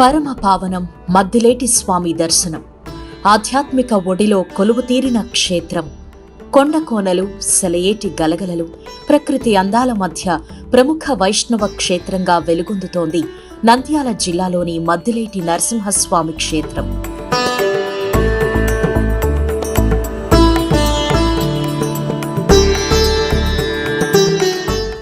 పరమ పావనం మద్దిలేటి స్వామి దర్శనం. ఆధ్యాత్మిక ఒడిలో కొలువు తీరిన క్షేత్రం కొండకోనలు సెలయేటి గలగలలు ప్రకృతి అందాల మధ్య ప్రముఖ వైష్ణవ క్షేత్రంగా వెలుగొందుతోంది నంద్యాల జిల్లాలోని మద్దిలేటి నరసింహస్వామి క్షేత్రం.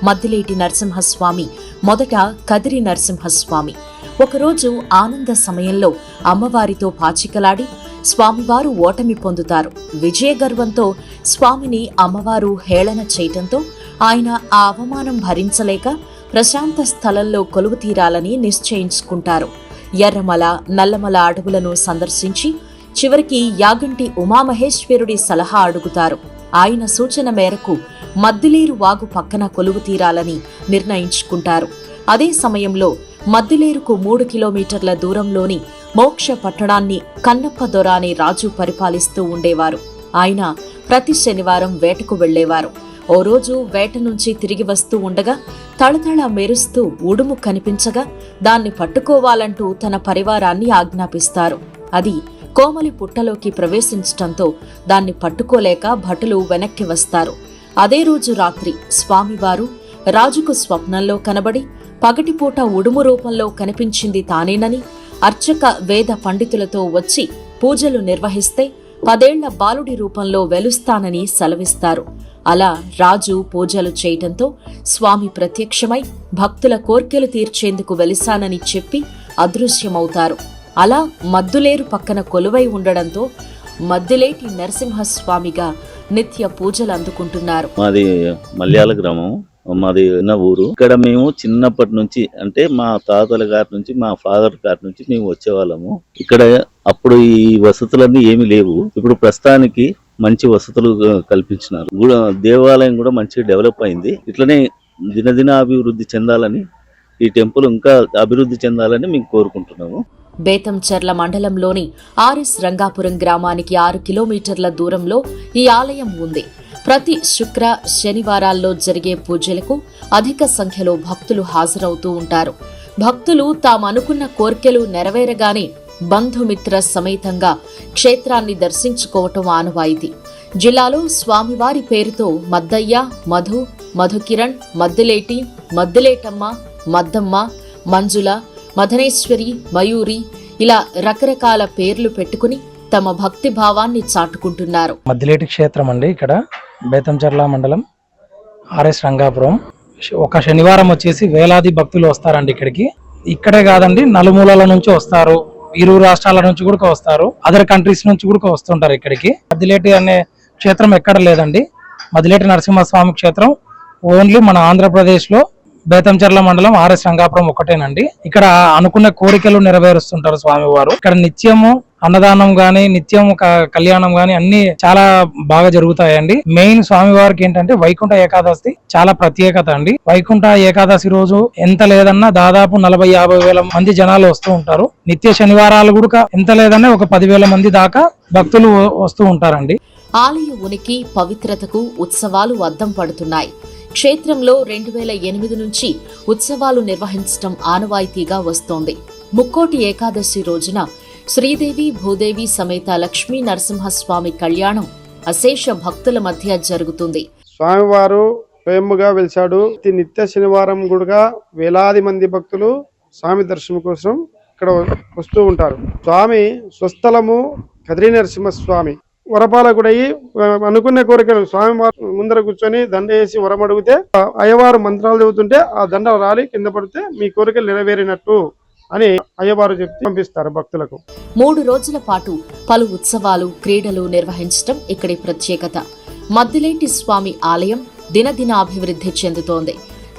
మద్దిలేటి నరసింహస్వామి మొదట కదిరి నరసింహస్వామి ఒకరోజు ఆనంద సమయంలో అమ్మవారితో పాచికలాడి స్వామివారు ఓటమి పొందుతారు. విజయగర్వంతో స్వామిని అమ్మవారు హేళన చేయటంతో ఆయన ఆ అవమానం భరించలేక ప్రశాంత స్థలంలో కొలువు తీరాలని నిశ్చయించుకుంటారు. ఎర్రమల నల్లమల అడవులను సందర్శించి చివరికి యాగంటి ఉమామహేశ్వరుడి సలహా అడుగుతారు. ఆయన సూచన మేరకు మద్దిలేరు వాగు పక్కన కొలువు తీరాలని నిర్ణయించుకుంటారు. అదే సమయంలో మద్దిలేరుకు మూడు కిలోమీటర్ల దూరంలోని మోక్ష పట్టణాన్ని కన్నప్పదొర అనే రాజు పరిపాలిస్తూ ఉండేవారు. ఆయన ప్రతి శనివారం వేటకు వెళ్ళేవారు ఓ రోజు వేట నుంచి తిరిగి వస్తూ ఉండగా తళతళ మెరుస్తూ ఉడుము కనిపించగా దాన్ని పట్టుకోవాలంటూ తన పరివారాన్ని ఆజ్ఞాపిస్తారు. అది కోమలి పుట్టలోకి ప్రవేశించటంతో దాన్ని పట్టుకోలేక భటులు వెనక్కి వస్తారు. అదే రోజు రాత్రి స్వామివారు రాజుకు స్వప్నంలో కనబడి పగటిపూట ఉడుము రూపంలో కనిపించింది తానేనని అర్చక వేద పండితులతో వచ్చి పూజలు నిర్వహిస్తే పదేళ్ళ బాలుడి రూపంలో వెలుస్తానని సెలవిస్తారు. అలా రాజు పూజలు చేయటంతో స్వామి ప్రత్యక్షమై భక్తుల కోర్కెలు తీర్చేందుకు వెలిసానని చెప్పి అదృశ్యమవుతారు. అలా మద్దులేరు పక్కన కొలువై ఉండడంతో మద్దిలేటి నరసింహస్వామిగా నిత్య పూజలు అందుకుంటున్నారు. మాది మల్యాల గ్రామం. మాది ఉన్న ఊరు. ఇక్కడ మేము చిన్నప్పటి నుంచి అంటే మా తాతల గారి నుంచి మా ఫాదర్ గారి నుంచి మేము వచ్చేవాళ్ళము. ఇక్కడ అప్పుడు ఈ వసతులన్నీ ఏమీ లేవు. ఇప్పుడు ప్రస్తుతానికి మంచి వసతులు కల్పించినారు. కూడా దేవాలయం కూడా మంచిగా డెవలప్ అయింది. ఇట్లనే దినదిన అభివృద్ధి చెందాలని ఈ టెంపుల్ ఇంకా అభివృద్ధి చెందాలని మేము కోరుకుంటున్నాము. బేతంచెర్ల మండలంలోని ఆర్ఎస్ రంగాపురం గ్రామానికి ఆరు కిలోమీటర్ల దూరంలో ఈ ఆలయం ఉంది. ప్రతి శుక్ర శనివారాల్లో జరిగే పూజలకు అధిక సంఖ్యలో భక్తులు హాజరవుతూ ఉంటారు. భక్తులు తాము అనుకున్న కోర్కెలు నెరవేరగానే బంధుమిత్ర సమేతంగా క్షేత్రాన్ని దర్శించుకోవటం ఆనవాయితీ. జిల్లాలో స్వామివారి పేరుతో మద్దయ్య మధు మధుకిరణ్ మద్దిలేటి మద్దిలేటమ్మ మద్దమ్మ మంజుల మదనేశ్వరి మయూరి ఇలా రకరకాల పేర్లు పెట్టుకుని తమ భక్తి భావాన్ని చాటుకుంటున్నారు. మద్దిలేటి క్షేత్రం అండి ఇక్కడ బేతంచర్ల మండలం ఆర్ఎస్ రంగాపురం. ఒక శనివారం వచ్చేసి వేలాది భక్తులు వస్తారండి ఇక్కడికి. ఇక్కడే కాదండి నలుమూలల నుంచి వస్తారు ఇరు రాష్ట్రాల నుంచి కూడా వస్తారు అదర్ కంట్రీస్ నుంచి కూడా వస్తుంటారు ఇక్కడికి. మద్దిలేటి అనే క్షేత్రం ఎక్కడ లేదండి. మధ్యలేటి నరసింహస్వామి క్షేత్రం ఓన్లీ మన ఆంధ్రప్రదేశ్లో బేతంచెర్ల మండలం ఆర్ఎస్ రంగాపురం ఒకటేనండి. ఇక్కడ అనుకున్న కోరికలు నెరవేరుస్తుంటారు స్వామివారు. ఇక్కడ నిత్యము అన్నదానం గాని నిత్యం కళ్యాణం గాని అన్ని చాలా బాగా జరుగుతాయండి. మెయిన్ స్వామివారికి ఏంటంటే వైకుంఠ ఏకాదశి చాలా ప్రత్యేకత అండి. వైకుంఠ ఏకాదశి రోజు ఎంత లేదన్నా దాదాపు నలభై యాభై వేల మంది జనాలు వస్తూ ఉంటారు. నిత్య శనివారాలు కూడా ఎంత లేదన్నా ఒక పదివేల మంది దాకా భక్తులు వస్తూ ఉంటారండి. ఆలయ ఉనికి పవిత్రతకు ఉత్సవాలు అద్దం పడుతున్నాయి. క్షేత్రంలో రెండు వేల ఎనిమిది నుంచి ఉత్సవాలు నిర్వహించటం ఆనవాయితీగా వస్తోంది. ముక్కోటి ఏకాదశి రోజున శ్రీదేవి భూదేవి సమేత లక్ష్మీ నరసింహస్వామి కళ్యాణం అశేష భక్తుల మధ్య జరుగుతుంది. స్వామివారు స్వయంగా వెలిశాడు. నిత్య శనివారం కూడా వేలాది మంది భక్తులు స్వామి దర్శనం కోసం ఇక్కడ వస్తూ ఉంటారు. స్వామి స్వస్థలము కదిరి నరసింహ స్వామి వరపాలకుడయి అనుకున్న కోరికలు స్వామి వారు ముందర కూర్చొని దండ వేసి వరం అడిగితే అయ్యవారు మంత్రాలు చదువుతుంటే ఆ దండ రాలి కింద పడితే మీ కోరికలు నెరవేరినట్టు అని అయ్యవారు చెప్తే పంపిస్తారు భక్తులకు. మూడు రోజుల పాటు పలు ఉత్సవాలు క్రీడలు నిర్వహించటం ఇక్కడి ప్రత్యేకత. మద్దిలేటి స్వామి ఆలయం దినదిన అభివృద్ధి చెందుతోంది.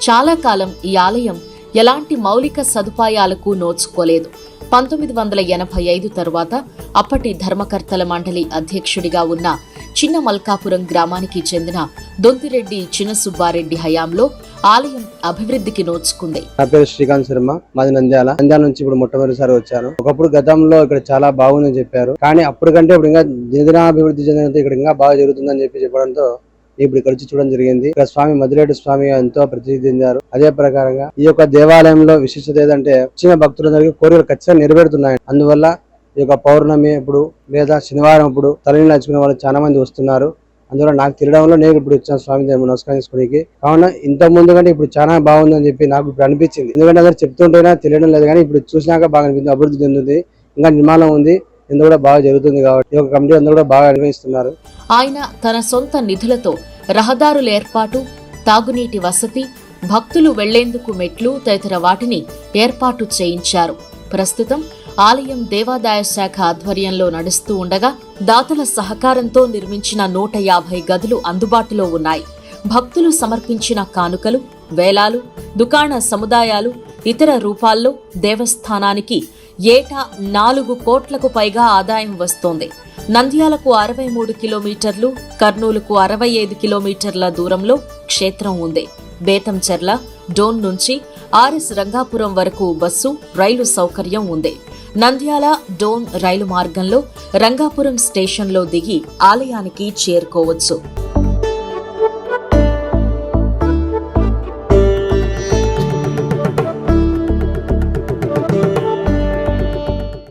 చాలా కాలం ఈ ఆలయం ఎలాంటి మౌలిక సదుపాయాలకు నోచుకోలేదు. పంతొమ్మిది వందల ఎనభై ఐదు తరువాత అప్పటి ధర్మకర్తల మండలి అధ్యక్షుడిగా ఉన్న చిన్న మల్కాపురం గ్రామానికి చెందిన దొంతిరెడ్డి చిన్నసుబ్బారెడ్డి హయాంలో ఆలయం అభివృద్ధికి నోచుకుంది. నా పేరు శ్రీకాంత్ శర్మ మాది నంద్యాల. నంద్యాల నుంచి ఇప్పుడు మొట్టమొదటిసారి వచ్చాను. ఒకప్పుడు గతంలో ఇక్కడ చాలా బాగుందని చెప్పారు. కానీ అప్పుడు కంటే ఇప్పుడు ఇంకా దినదినాభివృద్ధి చెందినంత ఇక్కడ ఇంకా బాగా జరుగుతుందని చెప్పి చెప్పడంతో ఇప్పుడు ఇక్కడ వచ్చి చూడడం జరిగింది. ఇక్కడ స్వామి మధురేడు స్వామి ఎంతో ప్రసిద్ధి చెందారు. అదే ప్రకారంగా ఈ యొక్క దేవాలయంలో విశిష్టత ఏదంటే వచ్చిన భక్తులందరికీ కోరికలు ఖచ్చితంగా నెరవేరుతున్నాయి. అందువల్ల ఈ యొక్క పౌర్ణమి ఇప్పుడు లేదా శనివారం ఇప్పుడు తలని నడుచుకునే వాళ్ళు చాలా మంది వస్తున్నారు. అందువల్ల నాకు తెలియడంలో నేను ఇప్పుడు వచ్చాను స్వామి దేవుని నమస్కారం చేసుకోనికి. కావున ఇంత ముందు కంటే ఇప్పుడు చాలా బాగుందని చెప్పి నాకు ఇప్పుడు అనిపించింది. ఎందుకంటే అందరు చెప్తుంటేనా తెలియడం లేదు కానీ ఇప్పుడు చూసినాక బాగా అనిపించింది అభివృద్ధి చెందుతుంది ఇంకా నిర్మాణం ఉంది. ఇందు కూడా బాగా జరుగుతుంది కాబట్టి ఒక కమిటీ అందరూ కూడా బాగా నిర్వహిస్తున్నారు ఆయన తన సొంత నిధులతో రహదారుల ఏర్పాటు తాగునీటి వసతి భక్తులు వెళ్ళేందుకు మెట్లు తదితర వాటిని ఏర్పాటు చేయించారు. ప్రస్తుతం ఆలయం దేవాదాయ శాఖ ఆధ్వర్యంలో నడుస్తూ ఉండగా దాతల సహకారంతో నిర్మించిన నూట యాభై గదులు అందుబాటులో ఉన్నాయి. భక్తులు సమర్పించిన కానుకలు వేలాలు దుకాణ సముదాయాలు ఇతర రూపాల్లో దేవస్థానానికి ఏటా నాలుగు కోట్లకు పైగా ఆదాయం వస్తోంది. నంద్యాలకు అరవై మూడు కిలోమీటర్లు కర్నూలుకు అరవై ఐదు కిలోమీటర్ల దూరంలో క్షేత్రం ఉంది. బేతంచెర్ల డోన్ నుంచి ఆర్ఎస్ రంగాపురం వరకు బస్సు రైలు సౌకర్యం ఉంది. నంద్యాల డోన్ రైలు మార్గంలో రంగాపురం స్టేషన్లో దిగి ఆలయానికి చేరుకోవచ్చు.